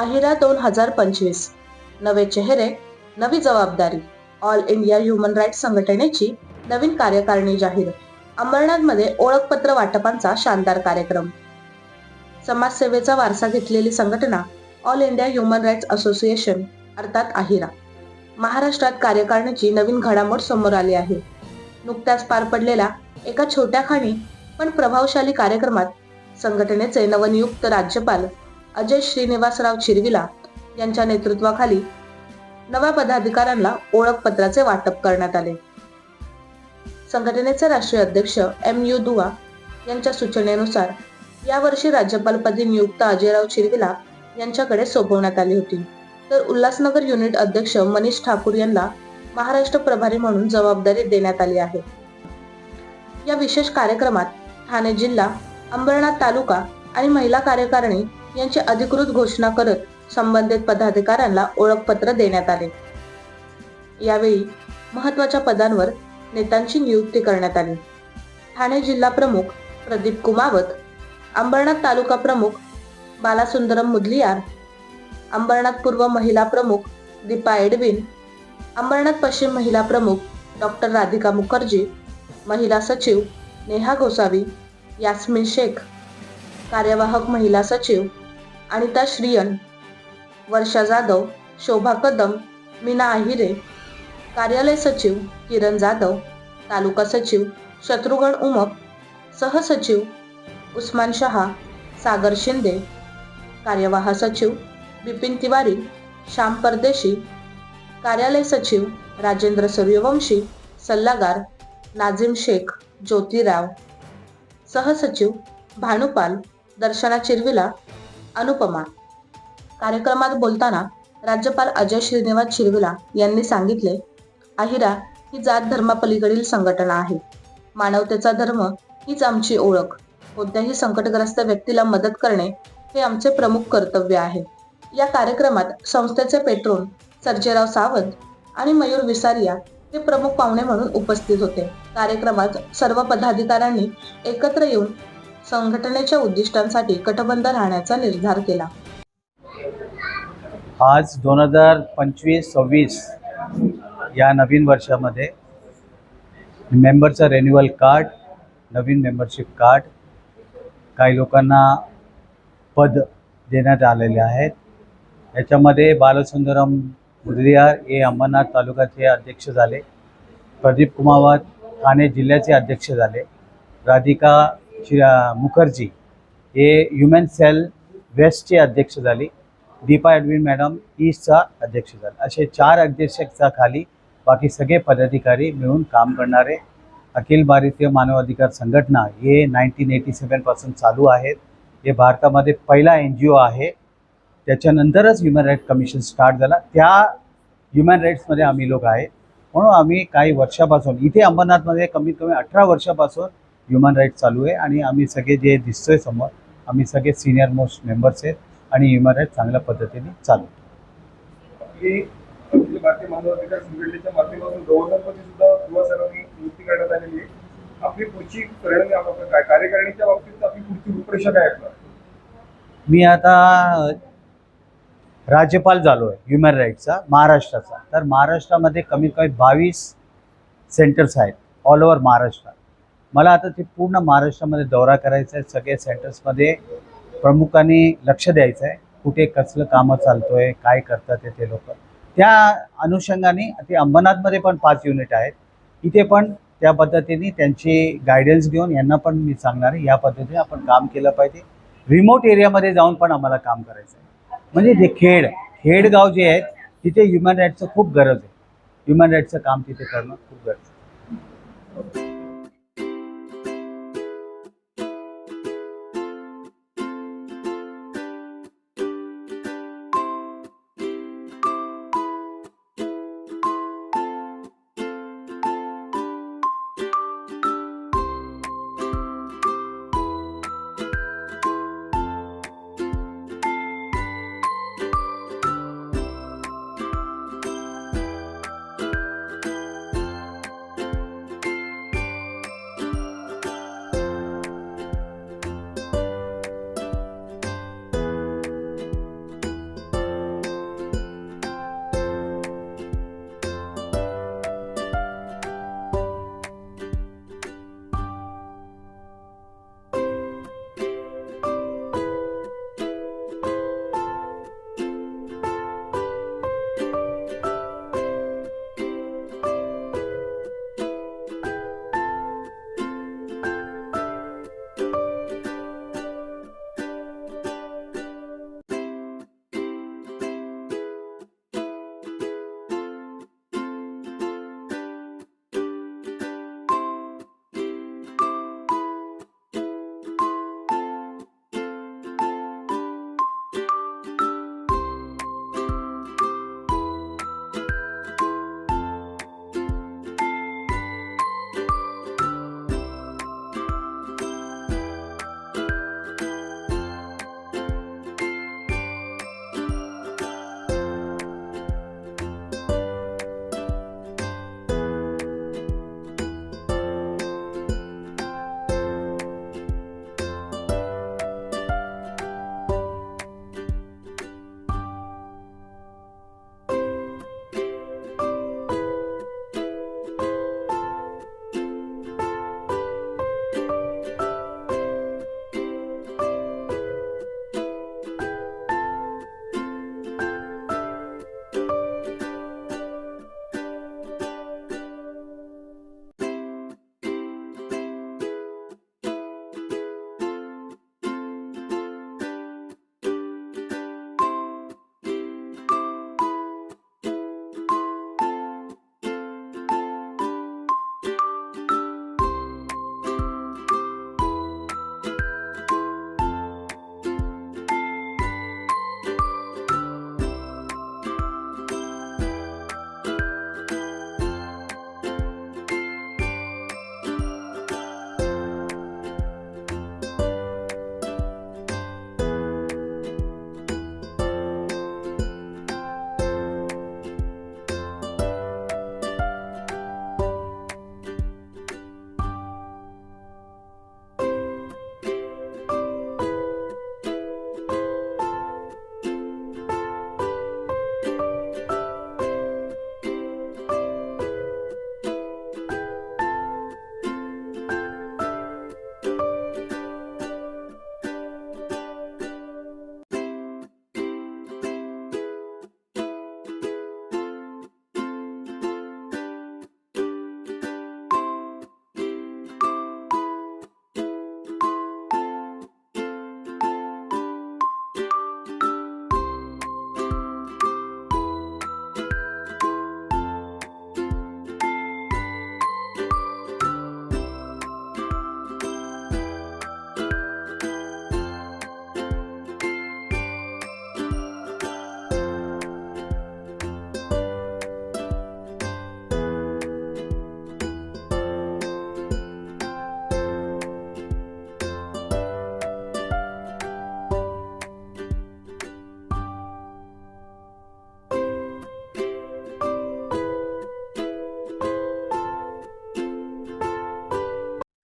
अहिरा दोन हजार पंचवीस. नवे चेहरे नवी जबाबदारी ऑल इंडिया ह्युमन राईट्स संघटनेची नवीन कार्यकारिणी जाहीर अंबरनाथमध्ये ओळखपत्र वाटपांचा शानदार कार्यक्रम. समाजसेवेचा वारसा घेतलेली संघटना all India human rights association अर्थात अहिरा. महाराष्ट्रात कार्यकारिणीची नवीन घडामोड समोर आली आहे. नुकत्याच पार पडलेल्या एका छोट्या खाणी पण प्रभावशाली कार्यक्रमात संघटनेचे नवनियुक्त राज्यपाल अजय श्रीनिवासराव चिरविला यांच्या नेतृत्वाखाली नव्या पदाधिकाऱ्यांना ओळखपत्राचे वाटप करण्यात आले. संघटनेचे राष्ट्रीय अध्यक्ष एम यू दुवा यांच्या सूचनेनुसार यावर्षी राज्यपालपदी नियुक्त अजयराव चिरविला यांच्याकडे सोपवण्यात आली होती. तर उल्हासनगर युनिट अध्यक्ष मनीष ठाकूर यांना महाराष्ट्र प्रभारी म्हणून जबाबदारी देण्यात आली आहे. या विशेष कार्यक्रमात ठाणे जिल्हा अंबरनाथ तालुका आणि महिला कार्यकारिणी यांची अधिकृत घोषणा करत संबंधित पदाधिकाऱ्यांना ओळखपत्र देण्यात आले. यावेळी महत्त्वाच्या पदांवर नेत्यांची नियुक्ती करण्यात आली. ठाणे जिल्हा प्रमुख प्रदीप कुमावत अंबरनाथ तालुका प्रमुख बालासुंदरम मुदलियार अंबरनाथ पूर्व महिला प्रमुख दीपा एडविन अंबरनाथ पश्चिम महिला प्रमुख डॉक्टर राधिका मुखर्जी महिला सचिव नेहा गोसावी यास्मिन शेख कार्यवाहक महिला सचिव अनिता श्रियन वर्षा जाधव शोभा कदम मीना आहिरे कार्यालय सचिव किरण जाधव तालुका सचिव शत्रुघ्न उमप सहसचिव उस्मान शहा सागर शिंदे कार्यवाह सचिव बिपिन तिवारी श्याम परदेशी कार्यालय सचिव राजेंद्र सूर्यवंशी सल्लागार नाझिम शेख ज्योतिराव सहसचिव भानुपाल दर्शना चिरविला अनुपमा. कार्यक्रमात बोलताना राज्यपाल अजय श्रीनिवास चिरविला यांनी सांगितले अहिरा ही जात धर्मापलीकडील संघटना आहे. मानवतेचा धर्म हीच आमची ओळख. कोणत्याही संकटग्रस्त व्यक्तीला मदत करणे हे आमचे प्रमुख कर्तव्य आहे. या कार्यक्रमात संस्थेचे पेट्रोल सर्जेराव सावंत आणि मयूर विसारिया हे प्रमुख पाहुणे म्हणून उपस्थित होते. कार्यक्रमात सर्व पदाधिकाऱ्यांनी एकत्र येऊन संघटनेच्या उद्दिष्टांसाठी कटबंध राहण्याचा निर्धार केला. आज दोन हजार पंचवीस सव्वीस या नवीन वर्षामध्ये मेंबरचं रेन्युअल कार्ड नवीन मेंबरशिप कार्ड काही लोकांना पद देण्यात आलेले आहेत. याच्यामध्ये बालसुंदरम मुदलियार हे अंबरनाथ तालुक्याचे अध्यक्ष झाले. प्रदीप कुमावत ठाणे जिल्ह्याचे अध्यक्ष झाले. राधिका श्री मुखर्जी हे ह्युमन सेल वेस्टचे अध्यक्ष झाले. दीपा ॲडविन मॅडम ईस्टचा अध्यक्ष झाला. असे चार अध्यक्षाच्या खाली बाकी सगळे पदाधिकारी मिळून काम करणारे अखिल भारतीय मानवाधिकार संघटना हे नाईन्टीन एटी सेवनपासून चालू आहेत. हे भारतामध्ये पहिला एन जी ओ आहे. त्याच्यानंतरच ह्युमन राईट कमिशन स्टार्ट झाला. त्या ह्युमन राईट्समध्ये आम्ही लोक आहेत म्हणून आम्ही काही वर्षापासून इथे अंबरनाथमध्ये कमीत कमी अठरा वर्षापासून ह्युमन राईट्स चालू आहे आणि आम्ही सगळे जे दिसतोय समोर आम्ही सगळे सिनियर मोस्ट मेंबर्स आहेत आणि ह्युमन राईट चांगल्या पद्धतीने चालू की अखिल भारतीय मानवाधिकार संघटनेच्या माध्यमातून गव्हर्नरमध्ये सुद्धा दुवा सरांनी नियुक्ती करण्यात आलेली आहे. आपली पुढची परिणामी आपण काय? कार्यकारिणीच्या बाबतीत आपली पुढची रूपरेषा काय असणार? मी आता राज्यपाल झालो आहे ह्युमन राईटचा महाराष्ट्राचा. तर महाराष्ट्रामध्ये कमीत कमी बावीस सेंटर्स आहेत ऑल ओव्हर महाराष्ट्र मला आता ते पूर्ण महाराष्ट्रामध्ये दौरा करायचा आहे. सगळे सेंटर्समध्ये प्रमुखांनी लक्ष द्यायचं आहे. कुठे कसलं कामं चालतो आहे काय करतात ते ते लोक. त्या अनुषंगाने ते अंबरनाथमध्ये पण पाच युनिट आहेत. इथे पण त्या पद्धतीने त्यांची गायडन्स घेऊन यांना पण मी सांगणार आहे या पद्धतीने आपण काम केलं पाहिजे. रिमोट एरियामध्ये जाऊन पण आम्हाला काम करायचं आहे. म्हणजे जे खेड खेडगाव जे आहेत तिथे ह्युमन राईटचं खूप गरज आहे. ह्युमन राईटचं काम तिथे करणं खूप गरज आहे.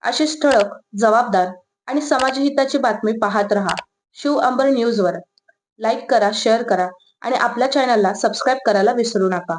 अशीच ठळक जबाबदार आणि समाजहिताची बातमी पाहत रहा. शिव अंबर न्यूजवर. लाईक करा शेअर करा आणि आपल्या चॅनलला सबस्क्राईब करायला विसरू नका.